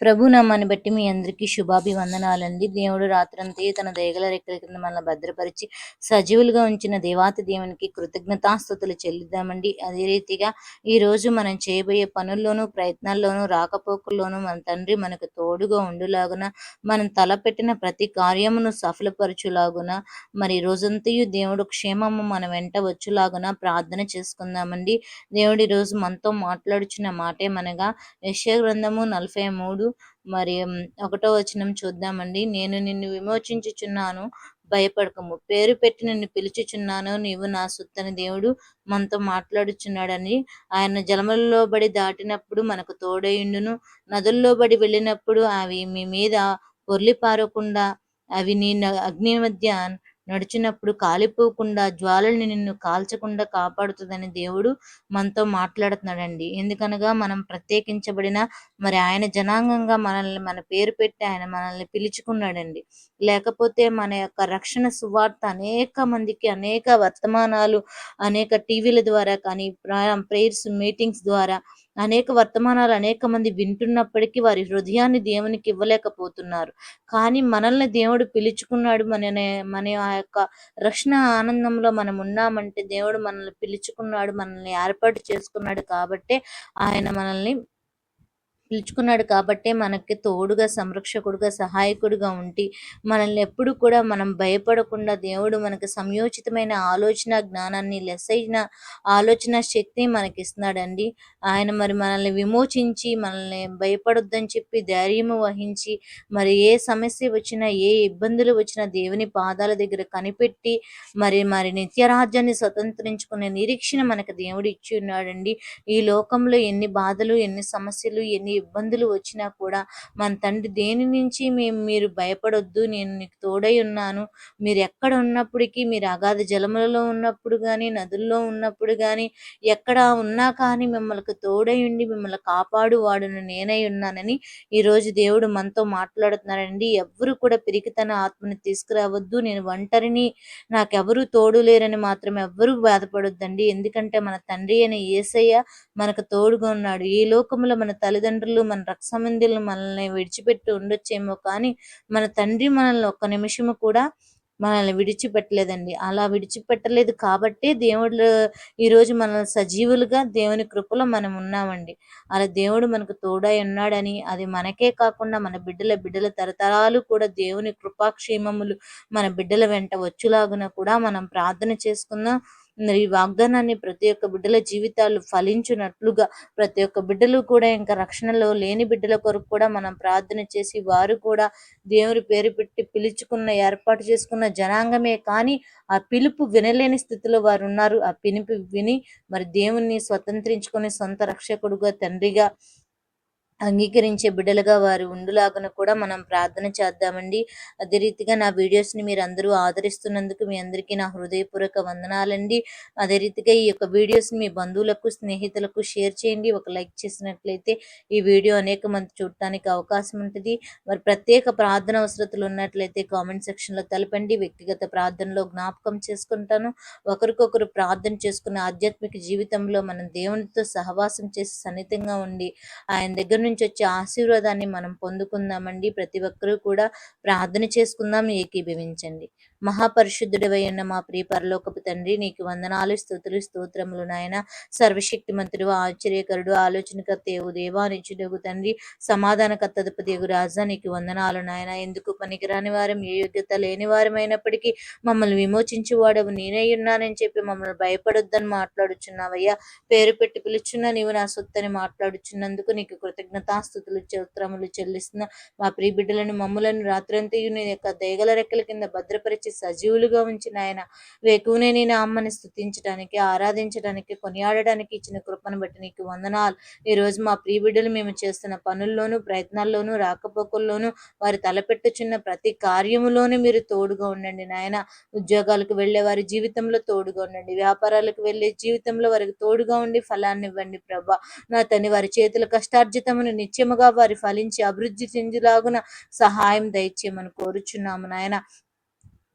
ప్రభు బట్టి మీ అందరికీ శుభాభివందనాలండి. దేవుడు రాత్రంతా తన దయగల రెక్కల కింద మనల్ని భద్రపరిచి సజీవులుగా ఉంచిన దేవాతి దేవునికి కృతజ్ఞతాస్థుతులు చెల్లిద్దామండి. అదే రీతిగా ఈ రోజు మనం చేయబోయే పనుల్లోనూ ప్రయత్నాల్లోనూ రాకపోకల్లోనూ మన తండ్రి మనకు తోడుగా ఉండులాగున మనం తలపెట్టిన ప్రతి కార్యమును సఫలపరచులాగున మరి రోజంతయు దేవుడు క్షేమము మన వెంట వచ్చులాగున ప్రార్థన చేసుకుందామండి. దేవుడి రోజు మనతో మాట్లాడుచున్న మాటేమనగా యశ్య గ్రంథము నలభై మూడు మరి ఒకటో వచనం చూద్దామండి. నేను నిన్ను విమోచించుచున్నాను భయపడకము. పేరు పెట్టి నిన్ను పిలుచుచున్నాను నీవు నా సుత్తని దేవుడు మనతో మాట్లాడుచున్నాడని. ఆయన జలములలో బడి దాటినప్పుడు మనకు తోడయుండును. నదుల్లో బడి వెళ్ళినప్పుడు అవి మీ మీద పొర్లి పారకుండా అవి నీ అగ్ని మధ్య నడిచినప్పుడు కాలిపోకుండా జ్వాలల్ని నిన్ను కాల్చకుండా కాపాడుతుందని దేవుడు మనతో మాట్లాడుతున్నాడండి. ఎందుకనగా మనం ప్రత్యేకించబడిన మరి ఆయన జనాంగంగా మనల్ని మన పేరు పెట్టి ఆయన మనల్ని పిలుచుకున్నాడండి. లేకపోతే మన యొక్క రక్షణ సువార్త అనేక మందికి అనేక వర్తమానాలు అనేక టీవీల ద్వారా కానీ ప్రేయర్స్ మీటింగ్స్ ద్వారా అనేక వర్తమానాలు అనేక మంది వింటున్నప్పటికీ వారి హృదయాన్ని దేవునికి ఇవ్వలేకపోతున్నారు. కానీ మనల్ని దేవుడు పిలుచుకున్నాడు మన మన యొక్క రక్షణ ఆనందంలో మనం ఉన్నామంటే దేవుడు మనల్ని పిలుచుకున్నాడు మనల్ని ఏర్పాటు చేసుకున్నాడు కాబట్టే ఆయన మనల్ని పిలుచుకున్నాడు కాబట్టే మనకి తోడుగా సంరక్షకుడుగా సహాయకుడుగా ఉండి మనల్ని ఎప్పుడు కూడా మనం భయపడకుండా దేవుడు మనకు సంయోచితమైన ఆలోచన జ్ఞానాన్ని లెసైన ఆలోచన శక్తిని మనకి ఇస్తున్నాడండి ఆయన మరి మనల్ని విమోచించి మనల్ని భయపడొద్దని చెప్పి ధైర్యము వహించి మరి ఏ సమస్య వచ్చినా ఏ ఇబ్బందులు వచ్చినా దేవుని పాదాల దగ్గర కనిపెట్టి మరి మరి నిత్యరాజ్యాన్ని స్వతంత్రించుకునే నిరీక్షణ మనకు దేవుడు ఇచ్చి ఉన్నాడండి. ఈ లోకంలో ఎన్ని బాధలు ఎన్ని సమస్యలు ఎన్ని ఇబ్బందులు వచ్చినా కూడా మన తండ్రి దేని నుంచి మేము మీరు భయపడొద్దు నేను నీకు తోడై ఉన్నాను. మీరు ఎక్కడ ఉన్నప్పటికీ మీరు అగాధ జలములలో ఉన్నప్పుడు కానీ నదుల్లో ఉన్నప్పుడు కానీ ఎక్కడ ఉన్నా కానీ మిమ్మల్ని తోడై ఉండి మిమ్మల్ని కాపాడు వాడును నేనై ఉన్నానని ఈరోజు దేవుడు మనతో మాట్లాడుతున్నారండి ఎవ్వరు కూడా పిరికితన ఆత్మని తీసుకురావద్దు. నేను ఒంటరిని నాకెవరు తోడు లేరని మాత్రం ఎవ్వరూ బాధపడొద్దండి. ఎందుకంటే మన తండ్రి అయిన ఏసయ్య మనకు తోడుగా ఉన్నాడు. ఈ లోకంలో మన తల్లిదండ్రులు మన రక్తసంబంధులు మనల్ని విడిచిపెట్టి ఉండొచ్చేమో కానీ మన తండ్రి మనల్ని ఒక్క నిమిషము కూడా మనల్ని విడిచిపెట్టలేదండి. అలా విడిచిపెట్టలేదు కాబట్టి దేవుడు ఈరోజు మన సజీవులుగా దేవుని కృపలో మనం ఉన్నామండి. అలా దేవుడు మనకు తోడై ఉన్నాడని అది మనకే కాకుండా మన బిడ్డల బిడ్డల తరతరాలు కూడా దేవుని కృపాక్షేమములు మన బిడ్డల వెంట వచ్చులాగున కూడా మనం ప్రార్థన చేసుకుందాం. ఈ వాగ్దానాన్ని ప్రతి ఒక్క బిడ్డల జీవితాలు ఫలించినట్లుగా ప్రతి ఒక్క బిడ్డలు కూడా ఇంకా రక్షణలో లేని బిడ్డల కొరకు కూడా మనం ప్రార్థన చేసి వారు కూడా దేవుని పేరు పెట్టి పిలుచుకున్న ఏర్పాటు చేసుకున్న జనాంగమే. కానీ ఆ పిలుపు వినలేని స్థితిలో వారు ఉన్నారు. ఆ పిలుపు విని మరి దేవుణ్ణి స్వతంత్రించుకొని సొంత రక్షకుడుగా తండ్రిగా అంగీకరించే బిడ్డలుగా వారు ఉండులాగన కూడా మనం ప్రార్థన చేద్దామండి. అదే రీతిగా నా వీడియోస్ని మీరు అందరూ ఆదరిస్తున్నందుకు మీ అందరికీ నా హృదయపూర్వక వందనాలండి. అదే రీతిగా ఈ యొక్క వీడియోస్ని మీ బంధువులకు స్నేహితులకు షేర్ చేయండి. ఒక లైక్ చేసినట్లయితే ఈ వీడియో అనేక మంది చూడటానికి అవకాశం ఉంటుంది. మరి ప్రత్యేక ప్రార్థన అవసరతలు ఉన్నట్లయితే కామెంట్ సెక్షన్లో తెలపండి. వ్యక్తిగత ప్రార్థనలో జ్ఞాపకం చేసుకుంటాను. ఒకరికొకరు ప్రార్థన చేసుకున్న ఆధ్యాత్మిక జీవితంలో మనం దేవునితో సహవాసం చేసి సన్నిహితంగా ఉండి ఆయన దగ్గర నుంచి వచ్చే ఆశీర్వాదాన్ని మనం పొందుకుందామండి. ప్రతి ఒక్కరూ కూడా ప్రార్థన చేసుకుందాం. ఏకీభవించండి. మహాపరిశుద్ధుడివై ఉన్న మా ప్రియ పరలోకపు తండ్రి నీకు వందనాలు స్థుతులు స్తోత్రములు నాయన. సర్వశక్తి మంత్రుడు ఆశ్చర్యకరుడు ఆలోచనకర్త ఏవు దేవా నిచ్చుడగు తండ్రి సమాధానకర్తదపు దేవు రాజా నీకు వందనాలు నాయన. ఎందుకు పనికిరాని వారం ఏ యోగ్యత లేని వారమైనప్పటికీ మమ్మల్ని విమోచించి వాడవు నేనే ఉన్నానని చెప్పి మమ్మల్ని భయపడొద్దని మాట్లాడుచున్నావయ్యా. పేరు పెట్టి పిలుచున్న నీవు నా సొత్తని మాట్లాడుచున్నందుకు నీకు కృతజ్ఞతాస్థుతులు చౌత్రములు చెల్లిస్తున్న మా ప్రియ బిడ్డలను మమ్మలను రాత్రంతయు నీ యొక్క దయగల రెక్కల కింద భద్రపరిచి చేసి సజీవులుగా ఉంచిన ఆయన. వేకునే నేను అమ్మని స్థుతించడానికి ఆరాధించడానికి కొనియాడడానికి ఇచ్చిన కృపను బట్టి నీకు వందనాలు. ఈ రోజు మా ప్రియ బిడ్డలు మేము చేస్తున్న పనుల్లోనూ ప్రయత్నాల్లోనూ రాకపోకల్లోనూ వారి తలపెట్టుచున్న ప్రతి కార్యములోనూ మీరు తోడుగా ఉండండి నాయన. ఉద్యోగాలకు వెళ్ళే వారి జీవితంలో తోడుగా ఉండండి. వ్యాపారాలకు వెళ్ళే జీవితంలో వారికి తోడుగా ఉండి ఫలాన్ని ఇవ్వండి ప్రభా. నా తని వారి చేతుల కష్టార్జితమును నిత్యముగా వారి ఫలించి అభివృద్ధి చెందిలాగున సహాయం దయచేయమని కోరుచున్నాము నాయన.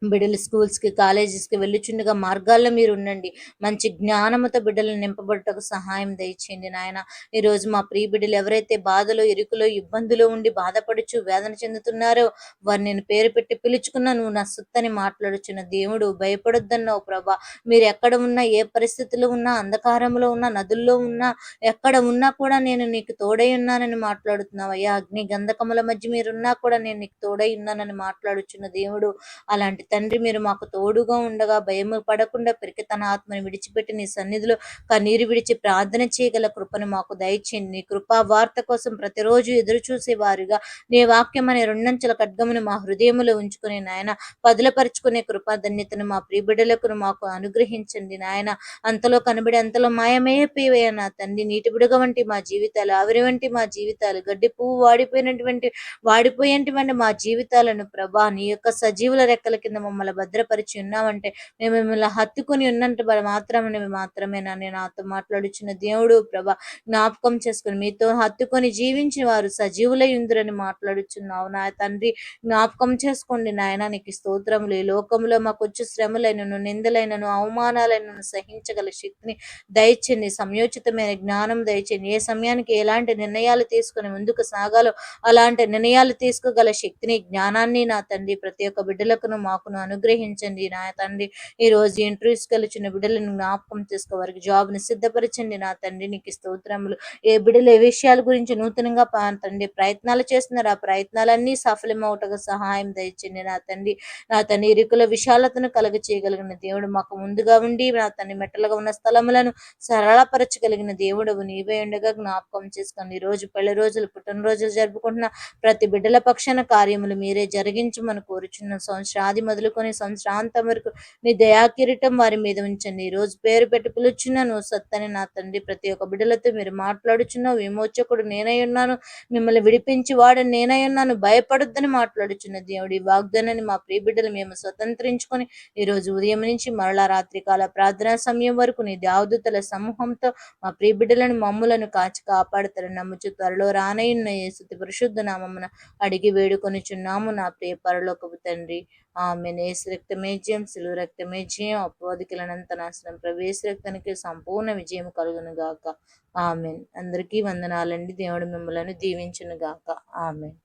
బిడ్డలు స్కూల్స్కి కాలేజెస్కి వెళ్ళుచుండగా మార్గాల్లో మీరు ఉండండి మంచి జ్ఞానముతో బిడ్డలను నింపబడటకు సహాయం దయచేయండి నాయన. ఈరోజు మా ప్రియ బిడ్డలు ఎవరైతే బాధలో ఇరుకులో ఇబ్బందులు ఉండి బాధపడుచు వేదన చెందుతున్నారో వారు నేను పేరు పెట్టి పిలుచుకున్నా నువ్వు నా సుత్తని మాట్లాడుచున్న దేవుడు భయపడొద్దన్నావు ప్రభా. మీరు ఎక్కడ ఉన్నా ఏ పరిస్థితుల్లో ఉన్నా అంధకారంలో ఉన్నా నదుల్లో ఉన్నా ఎక్కడ ఉన్నా కూడా నేను నీకు తోడై ఉన్నానని మాట్లాడుతున్నావు. అయ్యా అగ్ని గంధకముల మధ్య మీరున్నా కూడా నేను నీకు తోడై ఉన్నానని మాట్లాడుచున్న దేవుడు అలాంటి తండ్రి మీరు మాకు తోడుగా ఉండగా భయము పడకుండా పెరికి తన ఆత్మని విడిచిపెట్టి నీ సన్నిధిలో కన్నీరు విడిచి ప్రార్థన చేయగల కృపను మాకు దయచేయండి. నీ కృపా వార్త కోసం ప్రతిరోజు ఎదురు చూసే వారిగా నీ వాక్యం అనే రెండంచెల ఖడ్గమును మా హృదయములో ఉంచుకుని నాయన పదులపరుచుకునే కృపా ధన్యతను మా ప్రియబిడలకు మాకు అనుగ్రహించండి. నాయన అంతలో కనబడి అంతలో మాయమైపోయాయి నా తండ్రి నీటి బుడగ వంటి మా జీవితాలు ఆవిరి వంటి మా జీవితాలు గడ్డి పువ్వు వాడిపోయినటువంటి వాడిపోయేటువంటి మా జీవితాలను ప్రభా నీ యొక్క సజీవుల రెక్కల కింద మమ్మల్ని భద్రపరిచి ఉన్నామంటే మేము మిమ్మల్ని హత్తుకుని ఉన్నంత మాత్రమే మాత్రమేనా? నేను నాతో మాట్లాడుచున్న దేవుడు ప్రభా జ్ఞాపకం చేసుకుని మీతో హత్తుకొని జీవించిన వారు సజీవులై ఉందిరని మాట్లాడుచున్నావు నా తండ్రి. జ్ఞాపకం చేసుకోండి నాయన నీకు స్తోత్రములు. ఈ లోకంలో మాకు వచ్చి శ్రమలైనను నిందలైనను అవమానాలైనను సహించగల శక్తిని దయచండి సంయోచితమైన జ్ఞానం దయచండి ఏ సమయానికి ఎలాంటి నిర్ణయాలు తీసుకుని ముందుకు సాగాలో అలాంటి నిర్ణయాలు తీసుకోగల శక్తిని జ్ఞానాన్ని నా తండ్రి ప్రతి ఒక్క బిడ్డలకును మాకును అనుగ్రహించండి నా తండ్రి. ఈ రోజు ఇంటర్వ్యూస్కి వెళ్ళిన బిడ్డలను జ్ఞాపకం చేసుకో వారికి జాబ్ని సిద్ధపరచండి నా తండ్రి. నీకు స్తోత్రములు ఏ బిడ్డలు ఏ విషయాల గురించి నూతనంగా తండ్రి ప్రయత్నాలు చేస్తున్నారు ఆ ప్రయత్నాలన్నీ సఫలమవుటకు సహాయం దయచండి నా తండ్రి. నా తండ్రి ఇరుకుల విశాలతను కలగ చేయగలిగిన దేవుడు మాకు ముందుగా ఉండి నా తండ్రి మెట్టలుగా ఉన్న స్థలములను సరళపరచగలిగిన దేవుడు నీవే ఉండగా జ్ఞాపకం చేసుకోండి. ఈ రోజు పెళ్ళి రోజులు పుట్టినరోజులు జరుపుకుంటున్న ప్రతి బిడ్డల పక్షాన కార్యములు మీరే జరిగించమని కోరుచున్న సంవత్సరాది మొదలుకొని సంవత్సరాంతం వరకు నీ దయాకిరీటం వారి మీద ఉంచండి. ఈ రోజు పేరు పెట్టి పిలుచున్నాను. సత్తని నా తండ్రి ప్రతి ఒక్క బిడ్డలతో మీరు మాట్లాడుచున్నావు. విమోచకుడు నేనై ఉన్నాను. మిమ్మల్ని విడిపించి వాడు నేనై ఉన్నాను. భయపడొద్దని మాట్లాడుచున్న దేవుడి వాగ్దానాన్ని మా ప్రియ బిడ్డలు మేము స్వతంత్రించుకొని ఈ రోజు ఉదయం నుంచి మరలా రాత్రికాల ప్రార్థనా సమయం వరకు నీ దావుదుతల సమూహంతో మా ప్రియ బిడ్డలను మమ్ములను కాచి కాపాడుతారని నమ్ముచు త్వరలో రానయ్యున్న యేసుతి పరిశుద్ధ నామమున అడిగి వేడుకొనిచున్నాము నా ప్రియ పరలోకపు తండ్రి. ఆమె నేసు రక్తమే జయం సిలువ రక్తమే జయం అపవాదికులనంత నాశనం ప్రవేశ రక్తానికి సంపూర్ణ విజయం కలుగును గాక ఆమెన్. అందరికీ వందనాలండి. దేవుడు మిమ్మలను దీవించును గాక ఆమెన్.